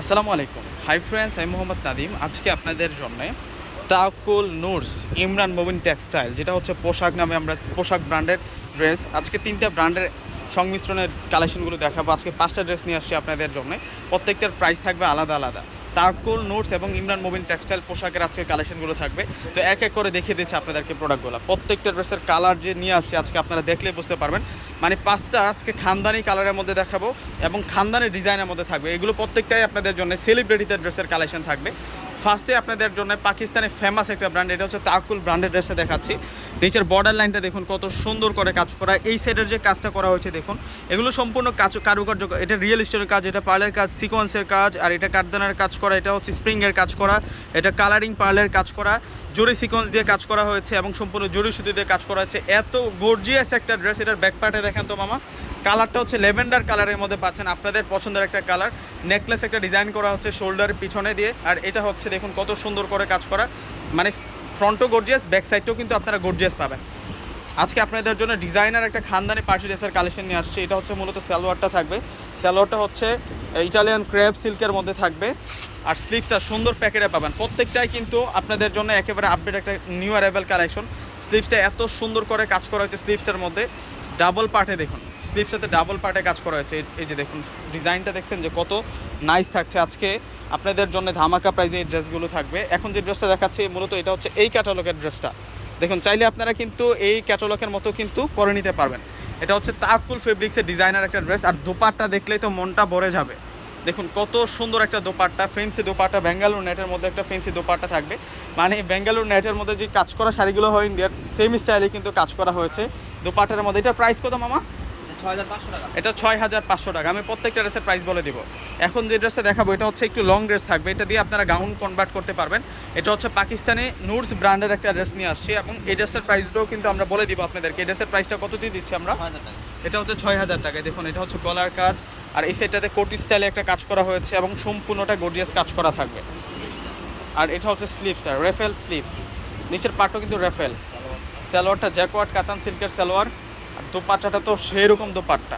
আসসালামু আলাইকুম। Hi friends আমি মোহাম্মদ নাদিম আজকে আপনাদের জন্যে তাকুল নুরস ইমরান মোবিন টেক্সটাইল, যেটা হচ্ছে পোশাক নামে আমরা পোশাক ব্র্যান্ডের ড্রেস। আজকে তিনটা ব্র্যান্ডের সংমিশ্রণের কালেকশনগুলো দেখাবো। আজকে পাঁচটা ড্রেস নিয়ে আসছি আপনাদের জন্যে। প্রত্যেকটার প্রাইস থাকবে আলাদা আলাদা। তাকুল, নোটস এবং ইমরান মোবিন টেক্সটাইল পোশাকের আজকে কালেকশনগুলো থাকবে। তো এক এক করে দেখিয়ে দিচ্ছে আপনাদেরকে প্রোডাক্টগুলো প্রত্যেকটা ড্রেসের কালার যে নিয়ে আসছে আজকে আপনারা দেখলে বুঝতে পারবেন। মানে পাঁচটা আজকে খানদানি কালারের মধ্যে দেখাবো এবং খানদানি ডিজাইনের মধ্যে থাকবে। এগুলো প্রত্যেকটাই আপনাদের জন্য সেলিব্রিটিদের ড্রেসের কালেকশন থাকবে। ফার্স্টে আপনাদের জন্য পাকিস্তানে ফেমাস একটা ব্র্যান্ড এটা হচ্ছে তাকুল ব্র্যান্ডের ড্রেসে দেখাচ্ছি। নিচের বর্ডার লাইনটা দেখুন, কত সুন্দর করে কাজ করা। এই সাইডের যে কাজটা করা হয়েছে, দেখুন, এগুলো সম্পূর্ণ কাজ কারুকার্য এটা রিয়েল স্টোনের কাজ, এটা পার্লের কাজ সিকোয়েন্সের কাজ, আর এটা কাঠদানার কাজ করা, এটা হচ্ছে স্প্রিংয়ের কাজ করা, এটা কালারিং পার্লের কাজ করা, জরি সিকোয়েন্স দিয়ে কাজ করা হয়েছে এবং সম্পূর্ণ জরি সুতি দিয়ে কাজ করা হয়েছে। এত গর্জিয়াস একটা ড্রেস এটার ব্যাক পার্টে দেখেন তো মামা। কালারটা হচ্ছে লেভেন্ডার কালারের মধ্যে পাচ্ছেন আপনাদের পছন্দের একটা কালার। নেকলেস একটা ডিজাইন করা হচ্ছে শোল্ডারের পিছনে দিয়ে। আর এটা হচ্ছে দেখুন কত সুন্দর করে কাজ করা। মানে ফ্রন্টও গর্জিয়াস ব্যাক সাইডটাও কিন্তু আপনারা গর্জিয়াস পাবেন। আজকে আপনাদের জন্য ডিজাইনার একটা খানদানি পার্টি ড্রেসের কালেকশন নিয়ে আসছে। এটা হচ্ছে মূলত সালোয়ারটা থাকবে। সালোয়ারটা হচ্ছে ইটালিয়ান ক্র্যাব সিল্কের মধ্যে থাকবে। আর স্লিভটা সুন্দর প্যাকেটে পাবেন। প্রত্যেকটাই কিন্তু আপনাদের জন্য একেবারে আপডেট একটা নিউ অ্যারাইভেল কালেকশন স্লিভসটা এত সুন্দর করে কাজ করা হচ্ছে স্লিভসটার মধ্যে। ডাবল পার্টে দেখুন। স্লিভসটাতে ডাবল পার্টে কাজ করা হয়েছে। এই- এই যে দেখুন, ডিজাইনটা দেখছেন যে কত নাইস থাকছে আজকে। আপনাদের জন্য ধামাকা প্রাইজে এই ড্রেসগুলো থাকবে। এখন যে ড্রেসটা দেখাচ্ছি মূলত এটা হচ্ছে এই ক্যাটালগের ড্রেসটা দেখুন, চাইলে আপনারা কিন্তু এই ক্যাটালগের মতো কিন্তু করে নিতে পারবেন। এটা হচ্ছে তাকুল ফেব্রিক্সের ডিজাইনার একটা ড্রেস আর দোপাট্টা দেখলেই তো মনটা ভরে যাবে। দেখুন, কত সুন্দর একটা দোপাট্টা ফেন্সি দোপাট্টা বেঙ্গালুর নেটের মধ্যে একটা ফেন্সি দোপাট্টা থাকবে। মানে বেঙ্গালুর নেটের মধ্যে যে কাজ করা শাড়িগুলো হয় ইন্ডিয়ার সেম স্টাইলে কিন্তু কাজ করা হয়েছে। দোপাট্টার মধ্যে, এটা প্রাইস কত মামা? ছয় হাজার পাঁচশো এটা ছয় হাজার পাঁচশো টাকা। আমি প্রত্যেকটা ড্রেসের প্রাইস বলে দিব। এখন যে ড্রেসটা দেখাবো এটা হচ্ছে একটু লং ড্রেস থাকবে। এটা দিয়ে আপনারা গাউন কনভার্ট করতে পারবেন। এটা হচ্ছে পাকিস্তানি নুরস ব্র্যান্ডের একটা ড্রেস নিয়ে আসছি। এবং এই ড্রেসের প্রাইসটাও কিন্তু আমরা বলে দিব আপনাদেরকে। এই ড্রেসের প্রাইসটা কত দিয়ে দিচ্ছি আমরা? এটা হচ্ছে ছয় হাজার টাকায় দেখুন এটা হচ্ছে গলার কাজ। আর এই সাইডটাতে কোটি স্টাইলে একটা কাজ করা হয়েছে এবং সম্পূর্ণটা গর্জিয়াস কাজ করা থাকবে। আর এটা হচ্ছে স্লিভসটা রেফেল স্লিভস নিচের পাটও কিন্তু রেফেল সালোয়ারটা জ্যাকওয়ার্ড কাতান সিল্কের সালোয়ার। দোপাট্টাটা তো সেই রকম দোপাট্টা।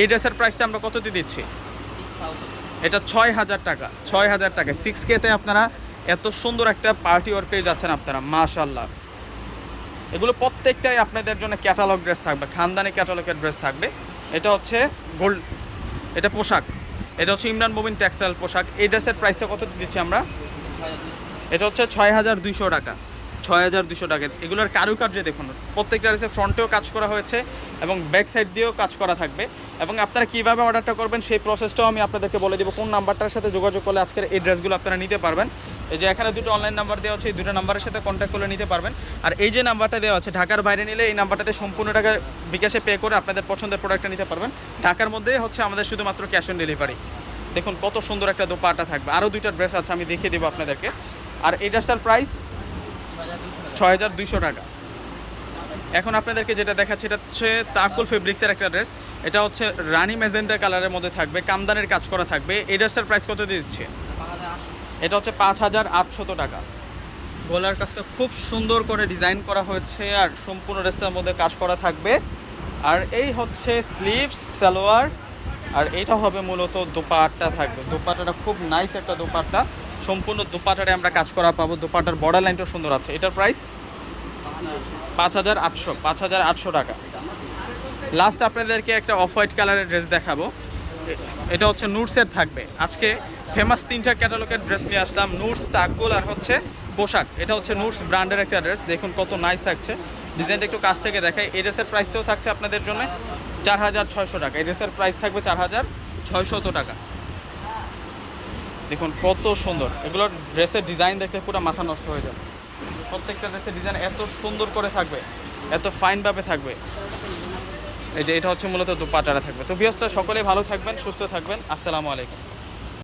এই ড্রেসের প্রাইসটা আমরা কত দিয়ে দিচ্ছি? এটা ছয় হাজার টাকা, ছয় হাজার টাকা। সিক্স কেতে আপনারা এত সুন্দর একটা পার্টি ওয়ার পেয়ে যাচ্ছেন আপনারা মাশাল্লাহ এগুলো প্রত্যেকটাই আপনাদের জন্য ক্যাটালগ ড্রেস থাকবে, খানদানি ক্যাটালগের ড্রেস থাকবে। এটা হচ্ছে গোল্ড এটা পোশাক। এটা হচ্ছে ইমরান মোবিন টেক্সটাইল পোশাক। এই ড্রেসের প্রাইসটা কত দিচ্ছি আমরা? এটা হচ্ছে ছয় হাজার দুইশো টাকা। ছয় হাজার দুশো টাকা। এগুলোর কারুকার্য দেখুন, প্রত্যেকটা ড্রেসের ফ্রন্টেও কাজ করা হয়েছে এবং ব্যাক সাইড দিয়েও কাজ করা থাকবে। এবং আপনারা কীভাবে অর্ডারটা করবেন সেই প্রসেসটাও আমি আপনাদেরকে বলে দেবো, কোন নাম্বারটার সাথে যোগাযোগ করলে আজকের এই ড্রেসগুলো আপনারা নিতে পারবেন। এই যে এখানে দুটো অনলাইন নাম্বার দেওয়া আছে, এই দুটো নাম্বারের সাথে কন্ট্যাক্ট করে নিতে পারবেন। আর এই যে নাম্বারটা দেওয়া আছে, ঢাকার বাইরে নিলে এই নাম্বারটাতে সম্পূর্ণ টাকা বিকাশে পে করে আপনাদের পছন্দের প্রোডাক্টটা নিতে পারবেন। ঢাকার মধ্যে হচ্ছে আমাদের শুধুমাত্র ক্যাশ অন ডেলিভারি দেখুন কত সুন্দর একটা দোপাটা থাকবে। আরও দুইটা ড্রেস আছে, আমি দেখিয়ে দেবো আপনাদেরকে। আর এই ড্রেসটার প্রাইস ছয় হাজার দুইশো টাকা। এখন আপনাদেরকে যেটা দেখাচ্ছি, এটা হচ্ছে তাকুল ফেব্রিক্সের একটা ড্রেস। এটা হচ্ছে রানি মেজেন্টা কালারের মধ্যে থাকবে, কামদানের কাজ করা থাকবে। এই ড্রেসটার প্রাইস কত দিচ্ছে? এটা হচ্ছে পাঁচ হাজার আটশত টাকা। গলার কাজটা খুব সুন্দর করে ডিজাইন করা হয়েছে আর সম্পূর্ণ ড্রেসটার মধ্যে কাজ করা থাকবে। আর এই হচ্ছে স্লিভস, সালোয়ার। আর এটা হবে মূলত দোপাট্টা থাকবে। দোপাট্টাটা খুব নাইস একটা দোপাট্টা। সম্পূর্ণ দোপাট্টারে আমরা কাজ করা পাবো। দোপাট্টার বর্ডার লাইনটাও সুন্দর আছে। এটার প্রাইস পাঁচ হাজার আটশো। পাঁচ হাজার আটশো টাকা। লাস্ট আপনাদেরকে একটা অফ হোয়াইট কালারের ড্রেস দেখাবো। এটা হচ্ছে নুটসের থাকবে। আজকে ফেমাস তিনটা ক্যাটালগের ড্রেস নিয়ে আসলাম। নুটস তাকুল আর হচ্ছে পোশাক। এটা হচ্ছে নুটস ব্র্যান্ডের একটা ড্রেস দেখুন কত নাইস থাকছে। ডিজাইনটা একটু কাছ থেকে দেখাই। এই ড্রেসের প্রাইসটাও থাকছে আপনাদের জন্য চার হাজার ছয়শো টাকা। এই ড্রেসের প্রাইস থাকবে চার হাজার ছয়শত টাকা। দেখুন, কত সুন্দর। এগুলোর ড্রেসের ডিজাইন দেখলে পুরো মাথা নষ্ট হয়ে যাবে। প্রত্যেকটা ড্রেসের ডিজাইন এত সুন্দর করে থাকবে, এত ফাইনভাবে থাকবে। এই যে এটা হচ্ছে মূলত দুপাটারা থাকবে। তো বিয়সরা সকলে ভালো থাকবেন, সুস্থ থাকবেন। আসসালামু আলাইকুম।